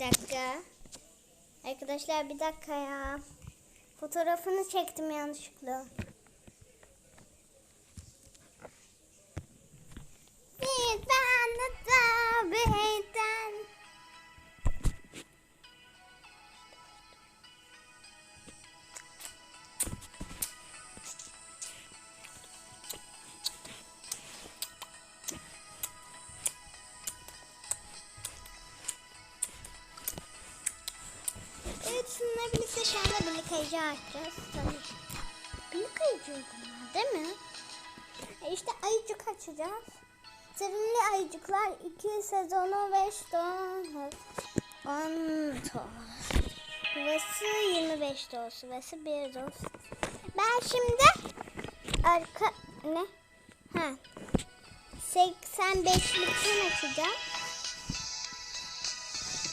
dakika. Arkadaşlar bir dakika ya. Fotoğrafını çektim yanlışlıkla. Ayıcı açacağız. Tabii. Birlik ayıcı bunlar değil mi? E işte ayıcık açacağız. Sevimli ayıcıklar 2 sezonu 5 doğum 10 doz. Burası 25 doz. Burası 1 doz. Ben şimdi arka ne? Ha. 85'likten açacağım.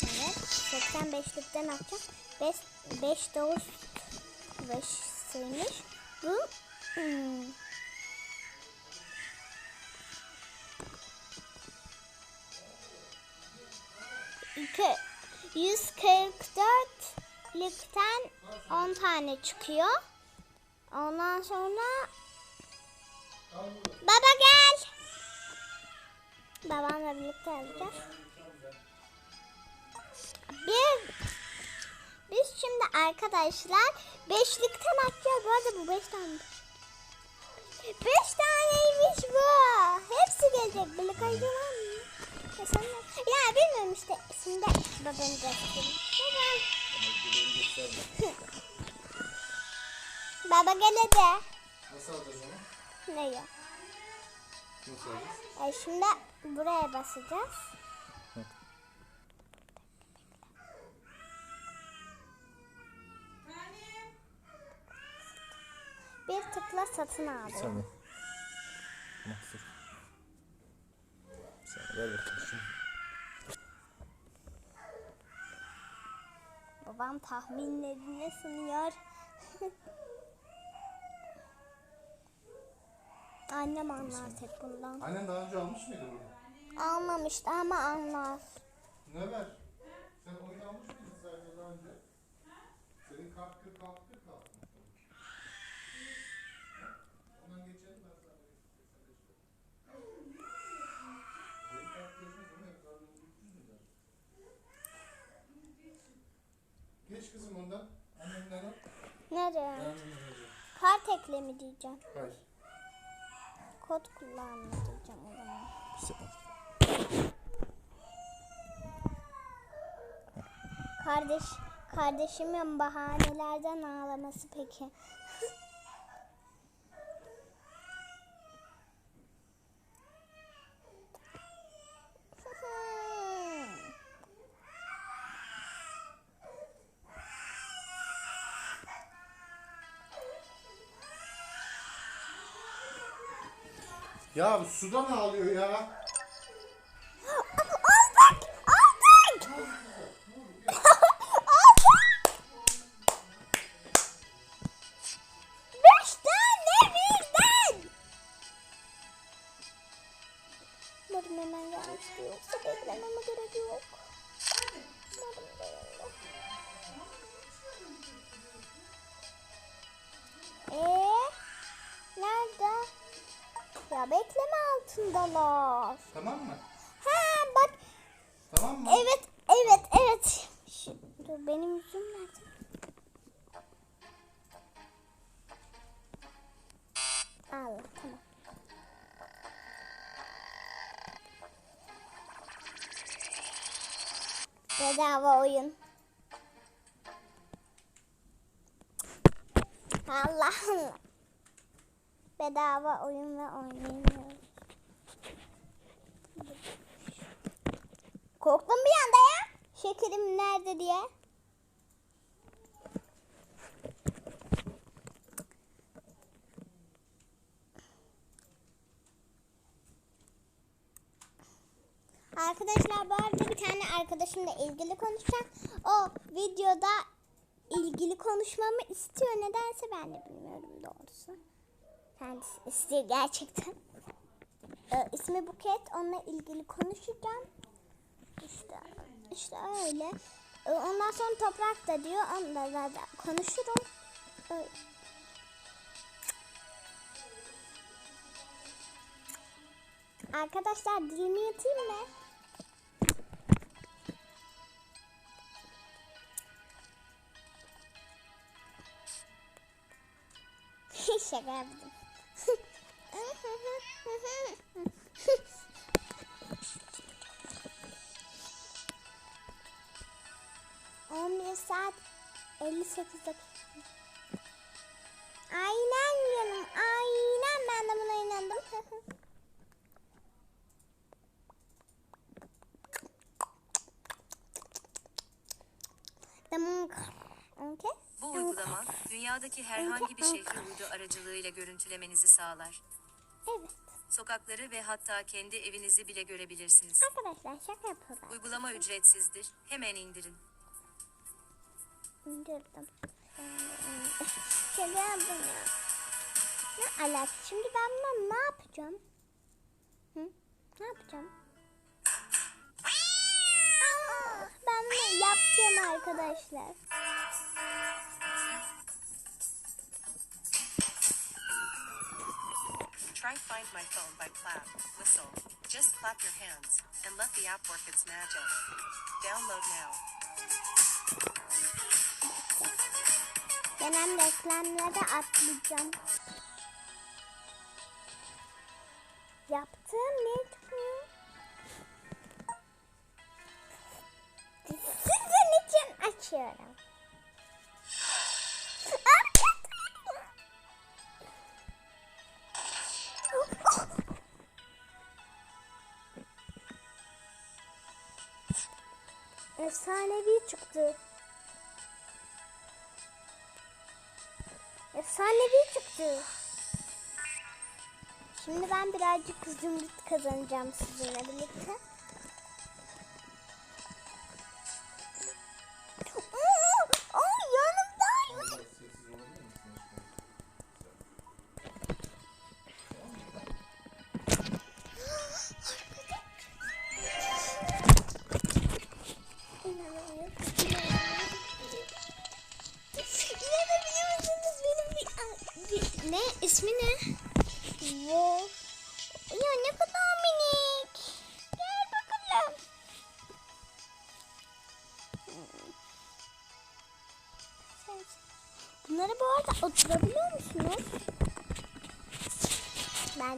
Evet. 85'likten açacağım. 5 5 doz 5 sayılmış. Bu hmm, iki, 144'lükten 10 tane çıkıyor. Ondan sonra Baba gel. Babamla birlikte alacağız. Bir biz şimdi arkadaşlar beşlikten atacağız. Bu arada bu beş tane. Beş taneymiş bu. Hepsi gelecek. Birlik ayıcı var mı? Ya, sen de- ya bilmiyorum işte. Şimdi babamı göstereyim. Baba. Baba gel hadi. Nasıl alacağız onu? Ne ya? Nasıl alacağız? E şimdi buraya basacağız. Bir tıkla satın al. Tamam. Mahsur. Sen ver bakalım şunu. Babam tahminlerine sunuyor. Annem anlar tek bundan. Annen daha önce almış mıydı bunu? Almamıştı ama anlar. Ne ver? Sen oyun almış mıydın sadece daha önce? Ekle mi diyeceğim. Hayır. Kod kullanma diyeceğim o zaman. Kardeş, kardeşimin bahanelerden ağlaması peki. Ya sudan ağlıyor ya. Altındalar. Tamam mı? Ha bak Tamam mı? Evet, evet, evet. Şu, dur benim yüzüm nerede? Allah tamam. Bedava oyun. Allah Allah. Bedava oyun ve oynayamıyoruz. Korktum bir anda ya. Şekerim nerede diye. Arkadaşlar bu arada bir tane arkadaşımla ilgili konuşacağım. O videoda ilgili konuşmamı istiyor. Nedense ben de bilmiyorum doğrusu. Kendisi istiyor gerçekten. Ee, ismi Buket. Onunla ilgili konuşacağım. İşte İşte öyle. Ee, Ondan sonra toprak da diyor. Onunla da, da konuşurum. Öyle. Arkadaşlar dilimi yatayım mı? Şaka yaptım. On bir saat 58 dakika. Aynen canım. Aynen ben de buna inandım. Tamam. Okay. Bu uygulama, dünyadaki herhangi bir şehri uydu aracılığıyla görüntülemenizi sağlar. Evet. Sokakları ve hatta kendi evinizi bile görebilirsiniz. Arkadaşlar şaka yapıyorlar. Uygulama ücretsizdir. Hemen indirin. İndirdim. Yaptım ya. Ne alaka? Şimdi ben bunu ne yapacağım? Hı? Ne yapacağım? Aa, ben bunu yapacağım arkadaşlar. Try Find My Phone by Clap, Whistle. Just clap your hands and let the app work its magic. Download now. Genel reklamları atlayacağım. Birazcık zümrüt kazanacağım sizinle birlikte.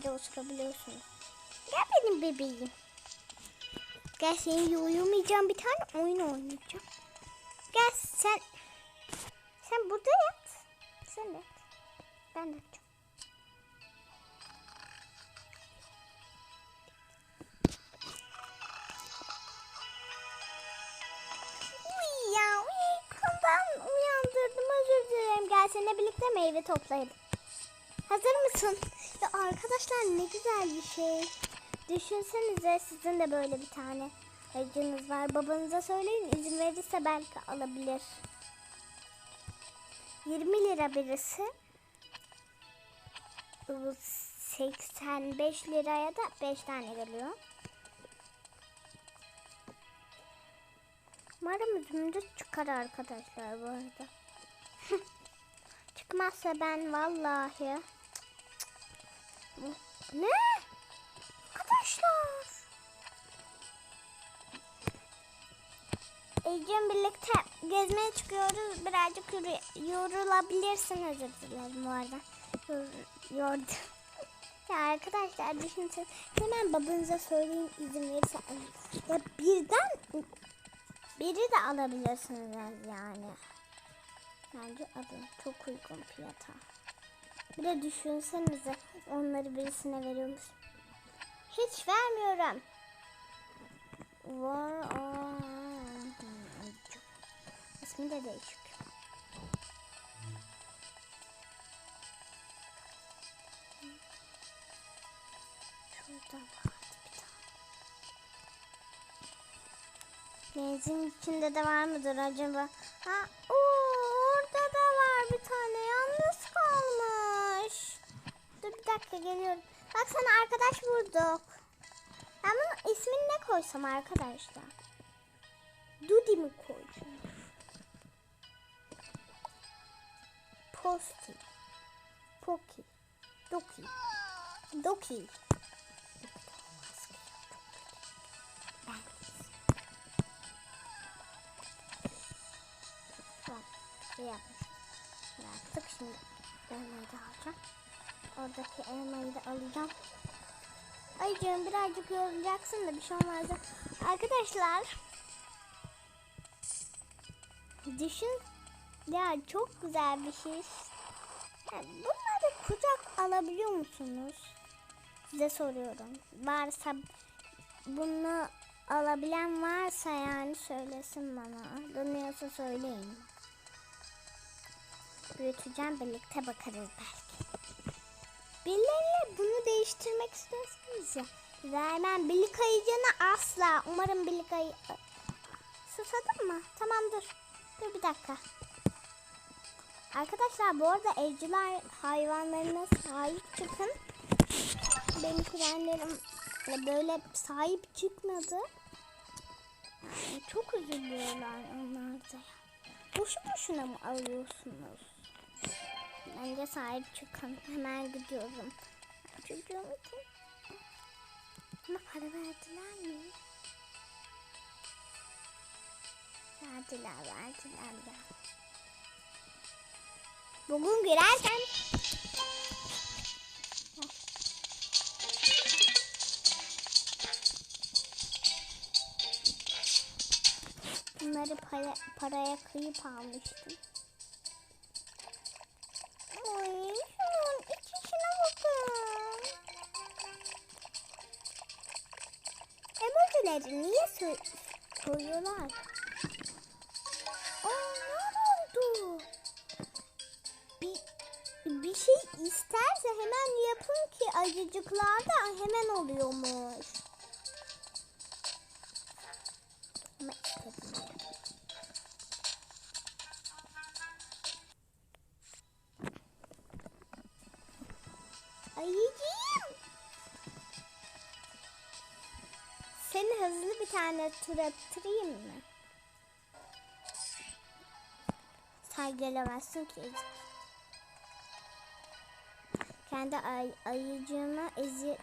Bence oturabiliyorsunuz. Gel benim bebeğim. Gel seninle uyumayacağım bir tane oyun oynayacağım. Gel sen sen burada yat. Sen yat. Ben de yatacağım. Uy ya uyandırdım özür dilerim. Gel seninle birlikte meyve toplayalım. Hazır mısın? Ya arkadaşlar ne güzel bir şey. Düşünsenize sizin de böyle bir tane aracınız var. Babanıza söyleyin izin verirse belki alabilir. 20 lira birisi. Bu 85 liraya da 5 tane geliyor. Umarım zümrüt çıkar arkadaşlar bu arada. Çıkmazsa ben vallahi. Ne? Arkadaşlar. Ecem birlikte gezmeye çıkıyoruz. Birazcık yorulabilirsin özür dilerim bu arada. Yor- yordu. ya arkadaşlar düşünsün. Hemen babanıza söyleyin izin verirse. Ya birden biri de alabilirsiniz yani. Bence alın. Çok uygun fiyata. Bir de düşünsenize onları birisine veriyormuş. Hiç vermiyorum. Var. İsmi de değişik. Şurada. Benzin içinde de var mıdır acaba? Ha, oo, orada da var bir tane. Yalnız kalmış. Dur bir dakika geliyorum. Bak sana arkadaş bulduk. Ben bunun ismini ne koysam arkadaşlar? Dudi mi koyacağım? Posti. Poki. Doki. Doki. Ben Bak, şey yapmış. Yaptık şimdi. Elmayı da alacağım. Oradaki elmayı da alacağım. Ay birazcık yorulacaksın da bir şey olmaz. Arkadaşlar. Düşün. Ya çok güzel bir şey. Ya Bunları kucak alabiliyor musunuz? Size soruyorum. Varsa bunu alabilen varsa yani söylesin bana. Bilmiyorsa söyleyin. Büyüteceğim birlikte bakarız belki. Birileri bunu değiştirmek istiyorsanız ya. Vermem. Birlik ayıcını asla. Umarım birlik ayı... Susadın mı? Tamam dur. Bir dakika. Arkadaşlar bu arada evcil hayvanlarına sahip çıkın. Benim kuzenlerim böyle sahip çıkmadı. Yani çok üzülüyorlar onlar da. Boşu boşuna mı alıyorsunuz? Bence sahip çıkın. Hemen gidiyorum. Çocuğum için. Ama para verdiler mi? Verdiler, verdiler ya. Bugün girersen Bunları para, paraya kıyıp almıştım. Emojileri niye sö- koyuyorlar? Aa ne oldu? Bir, bir şey isterse hemen yapın ki acıcıklarda hemen oluyormuş. Tur attırayım mı? Sen gelemezsin ki. Kendi ay ayıcığıma ezi...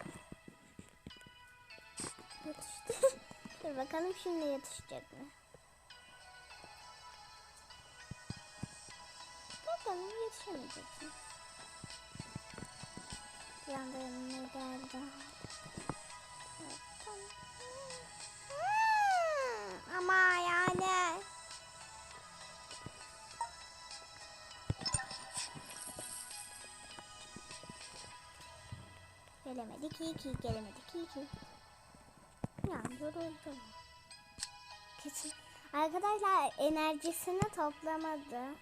Yetişti. Dur bakalım şimdi yetişecek mi? Bakalım yetişemeyecek mi? Yanıma geldi. Gelemedi ki ki gelemedi ki ki. Ya yoruldum. Kesin. Arkadaşlar enerjisini toplamadı.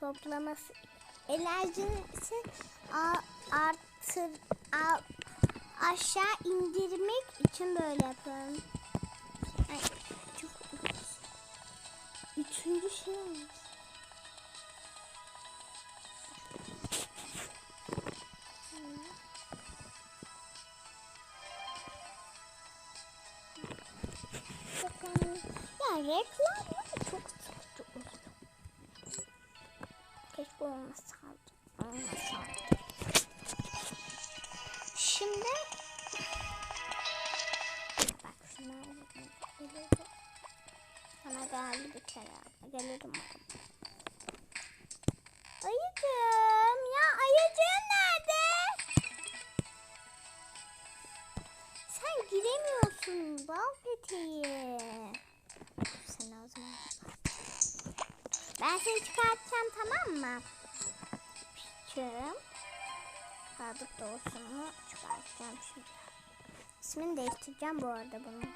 Toplaması enerjisi artır a- aşağı indirmek için böyle yapıyorum. Ay, çok Üçüncü şey olmuş. Ya reklam çok sıkıcı oluyor. Keşke olmasaydı. Olmasaydı. Şimdi bak şunlar gelirdi. Sana geldi bir kere. Gelirim. Ayıcığım ya ayıcığım nerede? Sen giremiyorsun bal peteği. Sen o zaman. Ben seni çıkartacağım tamam mı? Piçim. Sadık doğusunu çıkartacağım şimdi. İsmini değiştireceğim bu arada bunu.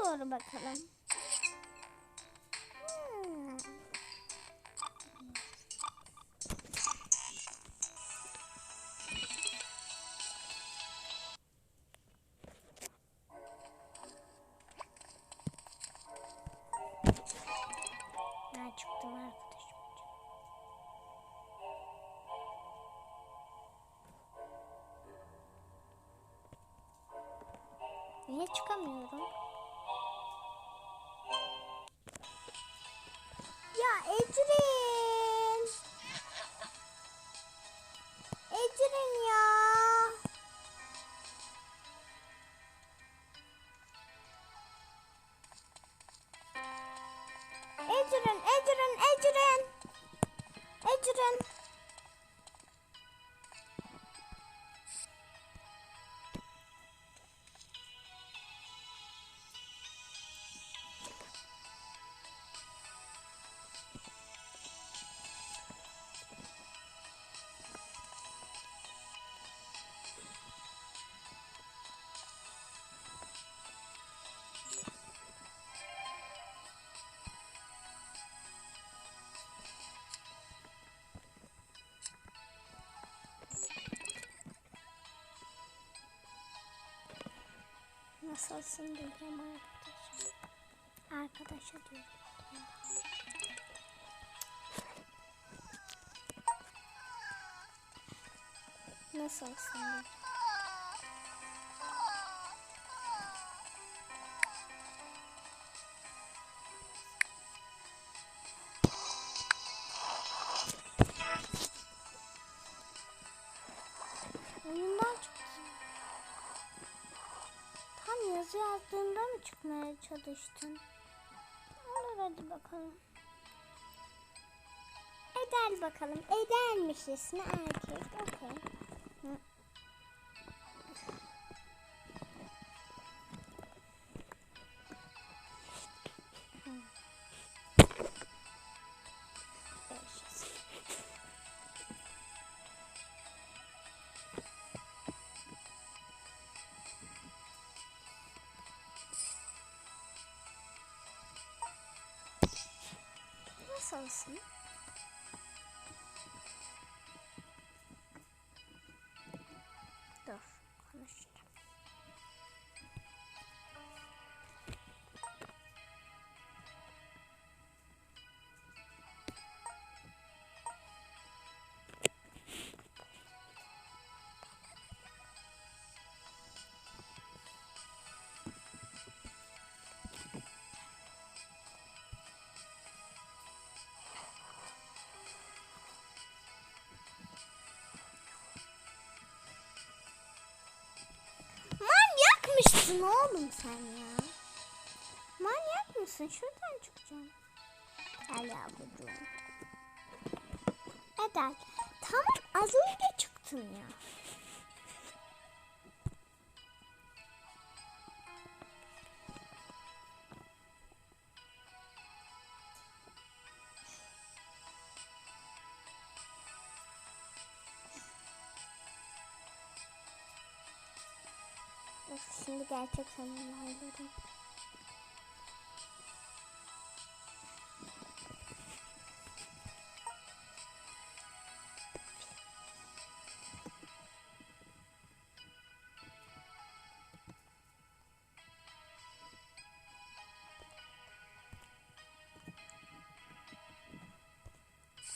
Olur bakalım. Ecrin, Ecrin, Ecrin. Ecrin. Nasılsın diyeceğim arkadaşa. Arkadaşa diyorum. Nasılsın diyeceğim. Çıkmaya çalıştın? Olur hadi bakalım. Eder bakalım. Edermiş ismi erkek. Okey. Mısın oğlum sen ya? Manyak mısın? Şuradan çıkacağım. Gel yavrucuğum. Eder. Tamam az önce çıktın ya. Şimdi gerçek sanırım.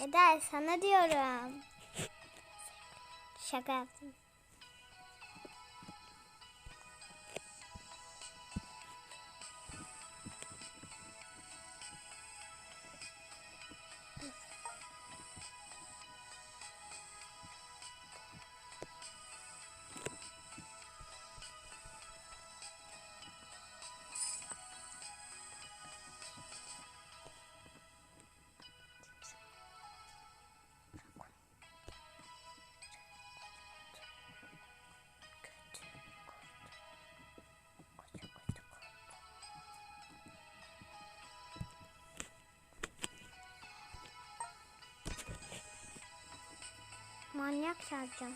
Eda sana diyorum. Şaka yaptım. Manyak çarpacağım.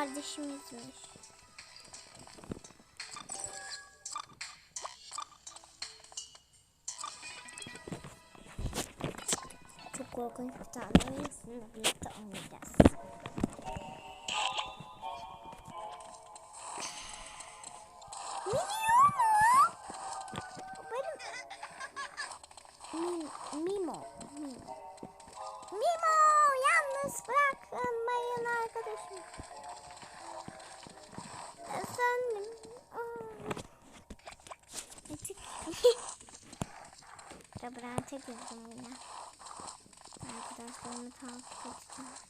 Kardeşimizmiş. Çok korkunç bir tane oyun. Sizinle birlikte oynayacağız. Labirente girdim yine. Arkadaşlarımı takip edeceğim.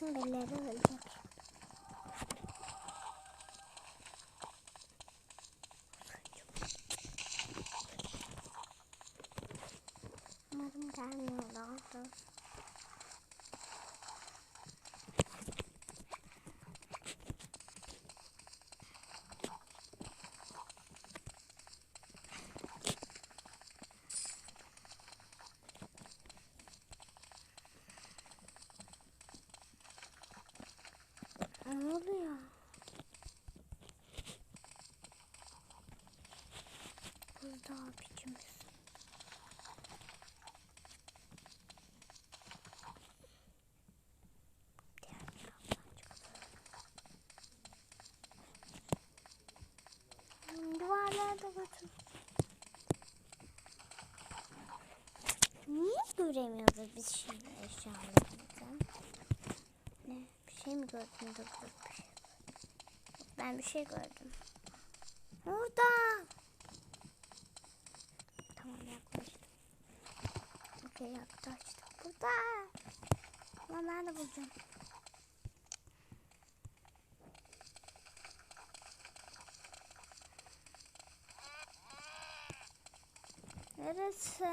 Sandal. Burada abicimiz. Niye göremiyoruz biz şimdi eşyalarımızı? Ne? Bir şey mi dur bir şey. Ben bir şey gördüm. Orada. Tamam yaklaştım. Okey yaklaştım. Burada. Ama ben de bulacağım. Neresi?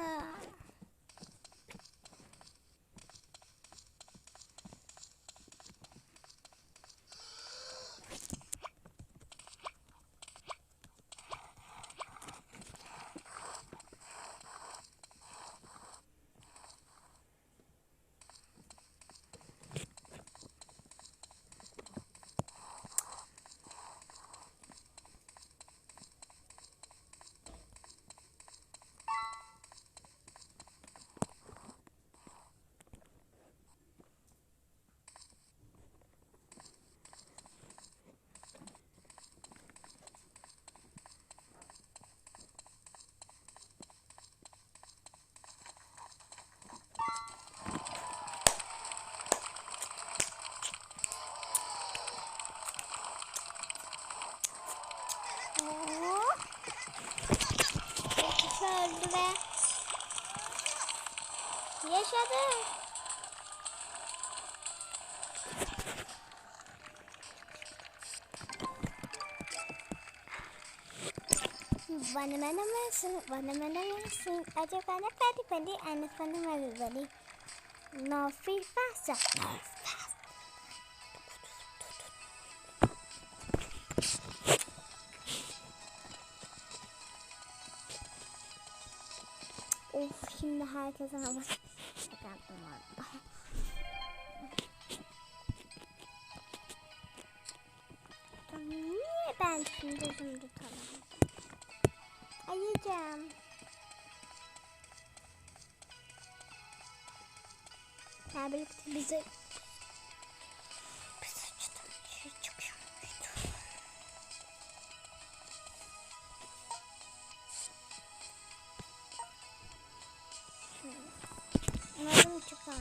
Öldü ve yaşadı. Bana bana mısın? Bana bana mısın? Acaba ne pedi pedi? Anne sana everybody. No free fast. Of şimdi herkese hava yaptım orada. Niye ben şimdi bunu tutamam? Ayıcım. Ya birlikte bize bize Umarım çıkar.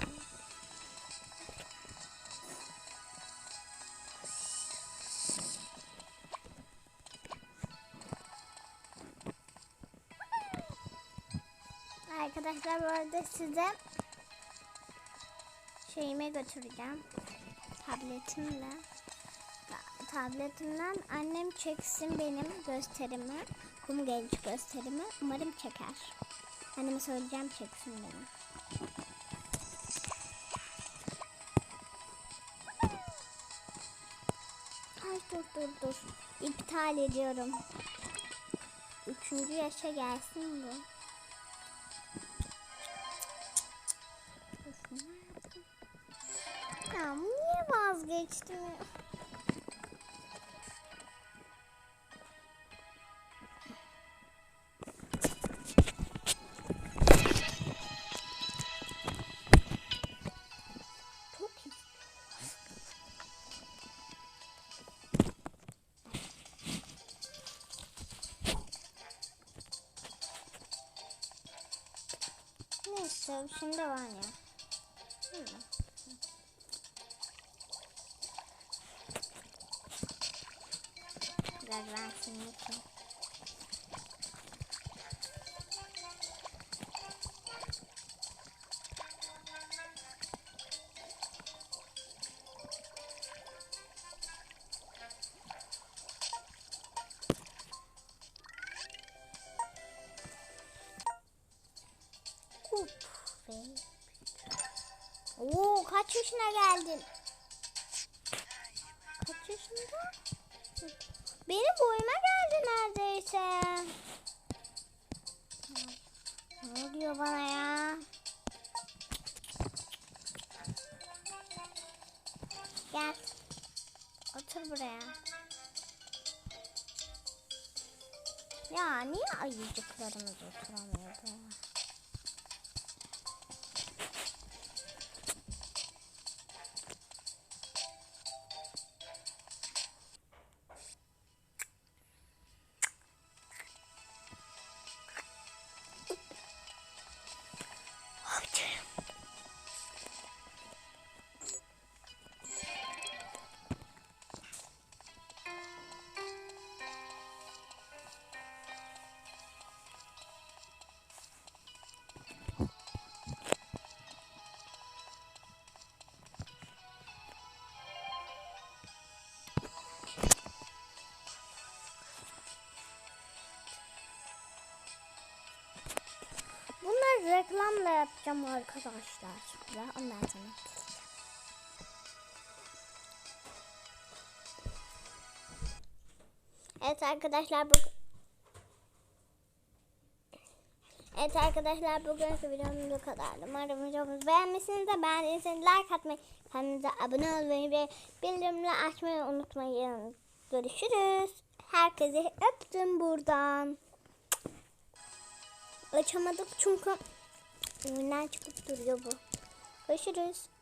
Arkadaşlar bu arada size şeyime götüreceğim. Tabletimle. Ta- Tabletimden annem çeksin benim gösterimi. Kum genç gösterimi. Umarım çeker. Anneme söyleyeceğim çeksin beni. Dur dur. İptal ediyorum. Üçüncü yaşa gelsin bu. Ya niye vazgeçtim? Neyse şimdi var ya. Hı. Biraz ben seni Oo kaç yaşına geldin? Kaç yaşında? Benim boyuma geldi neredeyse. Ne oluyor bana ya? Gel. Otur buraya. Ya niye ayıcıklarımız oturamıyor buraya? Reklamla yapacağım arkadaşlar. Ve ondan sonra. Evet arkadaşlar bu Evet arkadaşlar bugünkü videomuz bu kadardı. Umarım videomuzu beğenmişsinizdir. Beğendiyseniz like atmayı, kanalımıza abone olmayı ve bildirimleri açmayı unutmayın. Görüşürüz. Herkese öptüm buradan. Açamadık çünkü oyundan çıkıp duruyor bu. Görüşürüz.